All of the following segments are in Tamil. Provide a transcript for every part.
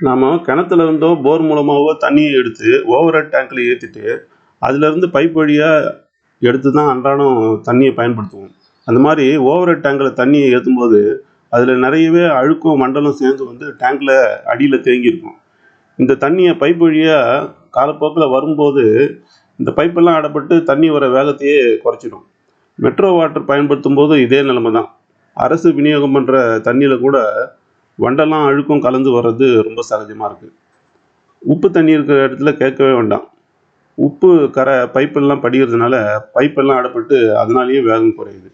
நாம் கிணத்துல இருந்தோ போர் மூலமாகவோ தண்ணியை எடுத்து ஓவர் ஹெட் டேங்க்கில் ஏற்றிட்டு அதுலேருந்து பைப் வழியாக எடுத்து தான் அன்றாடம் தண்ணியை பயன்படுத்துவோம். அந்த மாதிரி ஓவர் ஹெட் டேங்கில் தண்ணியை ஏற்றும்போது அதில் நிறையவே அழுக்கும் மண்டலம் சேர்ந்து வந்து டேங்கில் அடியில் தேங்கியிருக்கும் இந்த தண்ணியை பைப் வழியாக காலப்போக்கில் வரும்போது இந்த பைப்பெல்லாம் அடப்பட்டு தண்ணி வர வேகத்தையே குறைச்சிடும். மெட்ரோ வாட்டர் பயன்படுத்தும் போது இதே நிலைமை தான் அரசு விநியோகம் பண்ணுற தண்ணியில் கூட வண்டெல்லாம் அழுக்கும் கலந்து வர்றது ரொம்ப சகஜமாக இருக்குது உப்பு தண்ணி இருக்கிற இடத்துல கேட்கவே வேண்டாம். உப்பு கரை பைப்பெல்லாம் படிக்கிறதுனால பைப்பெல்லாம் அடப்பட்டு அதனாலேயே வேகம் குறையுது.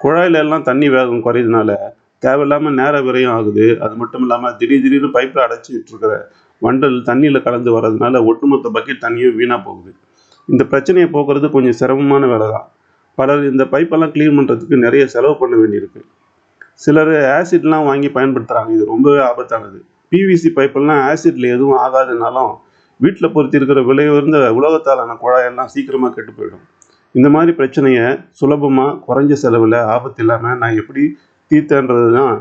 குழாயில எல்லாம் தண்ணி வேகம் குறையுதுனால தேவையில்லாமல் நேர விரையும் ஆகுது. அது மட்டும் இல்லாமல் திடீர் திடீர்னு பைப்பில் அடைச்சிட்டு இருக்கிற வண்டல் தண்ணியில் கலந்து வர்றதுனால ஒட்டுமொத்த பக்கெட் தண்ணியும் வீணாக போகுது. இந்த பிரச்சனையை போக்குறது கொஞ்சம் சிரமமான வேலை தான் பலர் இந்த பைப்பெல்லாம் க்ளீன் பண்ணுறதுக்கு நிறைய செலவு பண்ண வேண்டியிருக்கு. சிலர் ஆசிட்லாம் வாங்கி பயன்படுத்துகிறாங்க இது ரொம்பவே ஆபத்தானது. பிவிசி பைப்பெல்லாம் ஆசிட்ல எதுவும் ஆகாதுனாலும் வீட்டில் பொருத்தி இருக்கிற விலை உயர்ந்த உலகத்தாலான குழாயெல்லாம் சீக்கிரமாக கெட்டு போயிடும். இந்த மாதிரி பிரச்சனையை சுலபமாக குறைஞ்ச செலவில் ஆபத்து இல்லாமல் நான் எப்படி தீர்த்தேன்றது தான்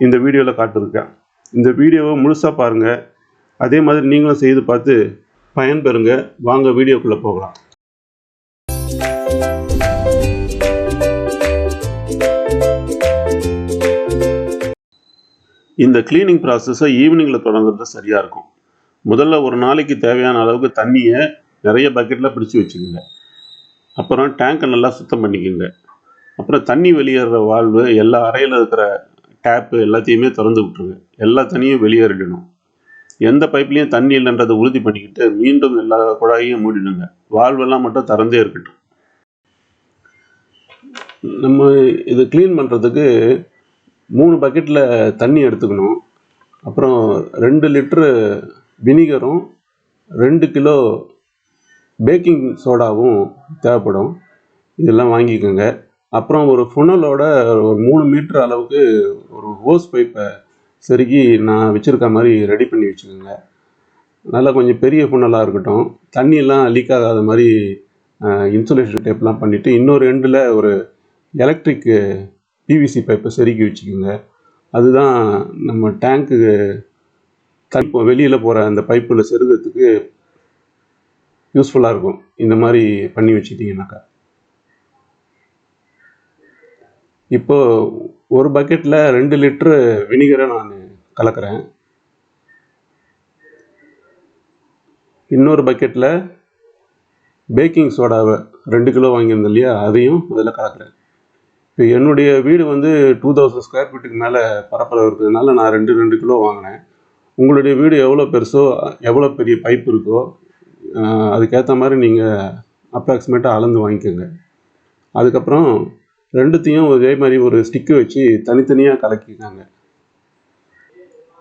இந்த வீடியோவில் காட்டியிருக்கேன் இந்த வீடியோவை முழுசாக பாருங்கள் அதே மாதிரி நீங்களும் செய்து பார்த்து பயன்பெறுங்க. வாங்க வீடியோக்குள்ளே போகலாம். இந்த க்ளீனிங் ப்ராசஸை ஈவினிங்கில் தொடங்குறது சரியாக இருக்கும். முதல்ல ஒரு நாளைக்கு தேவையான அளவுக்கு தண்ணியை நிறைய பக்கெட்டில் பிடிச்சி வச்சுக்கோங்க. அப்புறம் டேங்கை நல்லா சுத்தம் பண்ணிக்கோங்க. அப்புறம் தண்ணி வெளியேற வால்வு எல்லா அறையில் இருக்கிற டேப்பு எல்லாத்தையுமே திறந்து விட்ருங்க எல்லா தண்ணியும் வெளியேறிடணும். எந்த பைப்லேயும் தண்ணி இல்லைன்றதை உறுதி பண்ணிக்கிட்டு மீண்டும் எல்லா குழாயையும் மூடிடுங்க. வால்வெல்லாம் மட்டும் திறந்தே இருக்கட்டும். நம்ம இது க்ளீன் பண்ணுறதுக்கு மூணு பக்கெட்டில் தண்ணி எடுத்துக்கணும். அப்புறம் ரெண்டு லிட்ரு வினிகரும் ரெண்டு கிலோ பேக்கிங் சோடாவும் தேவைப்படும். இதெல்லாம் வாங்கிக்கோங்க. அப்புறம் ஒரு ஃபுனலோட ஒரு மூணு மீட்ரு அளவுக்கு ஒரு ஹோஸ் பைப்பை செருகி நான் வச்சுருக்க மாதிரி ரெடி பண்ணி வச்சுக்கோங்க. நல்லா கொஞ்சம் பெரிய ஃபுனலாக இருக்கட்டும். தண்ணியெல்லாம் லீக் ஆகாத மாதிரி இன்சுலேஷன் டேப்லாம் பண்ணிவிட்டு இன்னொரு எண்டில் ஒரு எலக்ட்ரிக்கு பிவிசி பைப்பை செருகி வச்சுக்கோங்க. அதுதான் நம்ம டேங்க்கு தண்ணி வெளியில் போகிற அந்த பைப்பில் செருகிறதுக்கு யூஸ்ஃபுல்லாக இருக்கும். இந்த மாதிரி பண்ணி வச்சுட்டிங்கனாக்கா இப்போ ஒரு பக்கெட்டில் ரெண்டு லிட்ரு வினிகரை நான் கலக்கிறேன். இன்னொரு பக்கெட்டில் பேக்கிங் சோடாவை ரெண்டு கிலோ வாங்கியிருந்தேன் இல்லையா? அதையும் அதில் கலக்கிறேன். இப்போ என்னுடைய வீடு வந்து டூ தௌசண்ட் ஸ்கொயர் ஃபீட்டுக்கு மேலே பரப்பளவு இருக்கிறதுனால நான் ரெண்டு ரெண்டு கிலோ வாங்கினேன். உங்களுடைய வீடு எவ்வளோ பெருசோ எவ்வளோ பெரிய பைப் இருக்கோ அதுக்கேற்ற மாதிரி நீங்கள் அப்ராக்சிமேட்டாக அளந்து வாங்கிக்கோங்க. அதுக்கப்புறம் ரெண்டுத்தையும் இதே மாதிரி ஒரு ஸ்டிக்கு வச்சு தனித்தனியாக கலக்கிக்காங்க.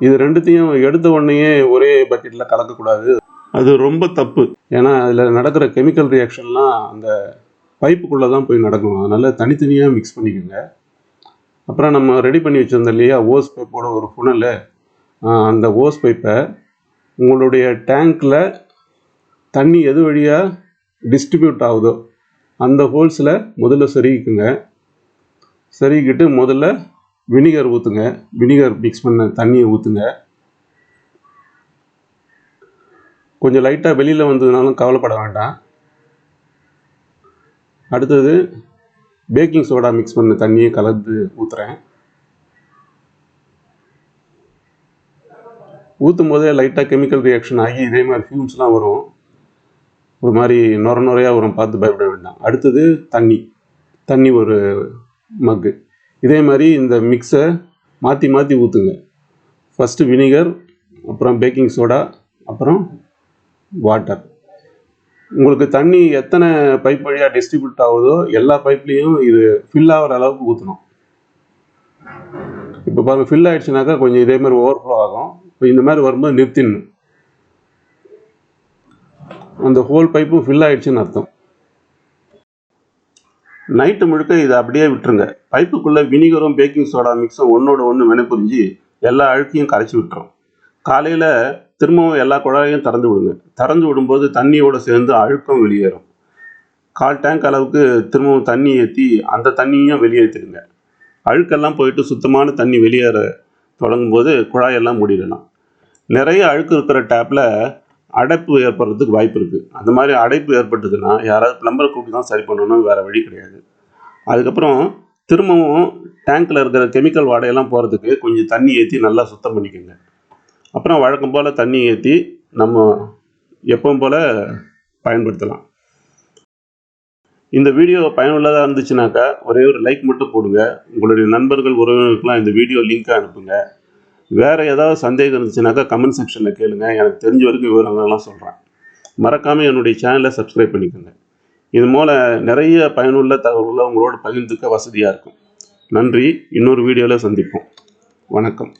இது ரெண்டுத்தையும் எடுத்த உடனேயே ஒரே பக்கெட்டில் கலக்கக்கூடாது. அது ரொம்ப தப்பு. ஏன்னா அதில் நடக்கிற கெமிக்கல் ரியாக்ஷன்லாம் அந்த பைப்புக்குள்ளே தான் போய் நடக்கும் அதனால் தனித்தனியாக மிக்ஸ் பண்ணிக்கோங்க. அப்புறம் நம்ம ரெடி பண்ணி வச்சுருந்தோம் இல்லையா ஓஸ் பைப்போட ஒரு புனல் அந்த ஓஸ் பைப்பை உங்களுடைய டேங்க்கில் தண்ணி எது வழியாக டிஸ்ட்ரிபியூட் ஆகுதோ அந்த ஹோல்ஸில் முதல்ல செருகிக்குங்க. செருகிக்கிட்டு முதல்ல வினிகர் ஊற்றுங்க வினிகர் மிக்ஸ் பண்ண தண்ணியை ஊற்றுங்க கொஞ்சம் லைட்டாக வெளியில் வந்ததுனாலும் கவலைப்பட வேண்டாம். அடுத்தது பேக்கிங் சோடா மிக்ஸ் பண்ண தண்ணியை கலந்து ஊற்றுறேன் ஊற்றும் போதே லைட்டாக கெமிக்கல் ரியாக்ஷன் ஆகி இதே மாதிரி ஃபியூம்ஸ்லாம் வரும். ஒரு மாதிரி நொர நுறையாக வரும். பார்த்து பயப்பட வேண்டாம். அடுத்தது தண்ணி. தண்ணி ஒரு மக்கு இதே மாதிரி இந்த மிக்ஸை மாற்றி மாற்றி ஊற்றுங்க ஃபஸ்ட்டு வினிகர் அப்புறம் பேக்கிங் சோடா அப்புறம் வாட்டர் உங்களுக்கு தண்ணி எத்தனை பைப் வழியாக டிஸ்ட்ரிபியூட் ஆகுதோ எல்லா பைப்லேயும் இது ஃபில் ஆகிற அளவுக்கு ஊற்றணும் இப்போ பாருங்கள் ஃபில் ஆகிடுச்சுனாக்கா கொஞ்சம் இதே மாதிரி ஓவர்ஃப்ளோ ஆகும். இப்போ இந்த மாதிரி வரும்போது நிறுத்திடணும். அந்த ஹோல் பைப்பும் ஃபில் ஆகிடுச்சுன்னு அர்த்தம். நைட்டு முழுக்க இதை அப்படியே விட்டுருங்க. பைப்புக்குள்ளே வினிகரும் பேக்கிங் சோடா மிக்ஸும் ஒன்றோட ஒன்று வினைப்புரிஞ்சு எல்லா அழுக்கையும் கரைச்சி விட்டுரும். காலையில் திரும்பவும் எல்லா குழாயையும் திறந்து விடுங்க. திறந்து விடும்போது தண்ணியோடு சேர்ந்து அழுக்கம் வெளியேறும். கால் டேங்க் அளவுக்கு திரும்பவும் தண்ணி ஏற்றி அந்த தண்ணியும் வெளியேற்றிடுங்க அழுக்கெல்லாம் போயிட்டு சுத்தமான தண்ணி வெளியேற தொடங்கும்போது குழாயெல்லாம் மூடிடலாம். நிறைய அழுக்கு இருக்கிற டேப்பில் அடைப்பு ஏற்படுறதுக்கு வாய்ப்பு இருக்குது அந்த மாதிரி அடைப்பு ஏற்பட்டதுன்னா யாராவது பிளம்பரை கூப்பிட்டு தான் சரி பண்ணணும் வேறு வழி கிடையாது. அதுக்கப்புறம் திரும்பவும் டேங்க்கில் இருக்கிற கெமிக்கல் வாடையெல்லாம் போகிறதுக்கு கொஞ்சம் தண்ணி ஏற்றி நல்லா சுத்தம் பண்ணிக்கோங்க. அப்புறம் வழக்கம் போல் தண்ணி ஏற்றி நம்ம எப்பவும் போல் பயன்படுத்தலாம். இந்த வீடியோ பயனுள்ளதாக இருந்துச்சுனாக்கா ஒரே ஒரு லைக் மட்டும் போடுங்க. உங்களுடைய நண்பர்கள் உறவினர்களுக்கெலாம் இந்த வீடியோ லிங்க்கை அனுப்புங்க. வேறு ஏதாவது சந்தேகம் இருந்துச்சுனாக்கா கமெண்ட் செக்ஷனில் கேளுங்க. எனக்கு தெரிஞ்ச வரைக்கும் விவரங்கள்லாம் சொல்கிறேன் மறக்காமல் என்னுடைய சேனலை சப்ஸ்கிரைப் பண்ணிக்கோங்க. இது மூலம் நிறைய பயனுள்ள தகவல்களை உங்களோட பகிர்ந்துக்க வசதியாக இருக்கும். நன்றி. இன்னொரு வீடியோவில் சந்திப்போம். வணக்கம்.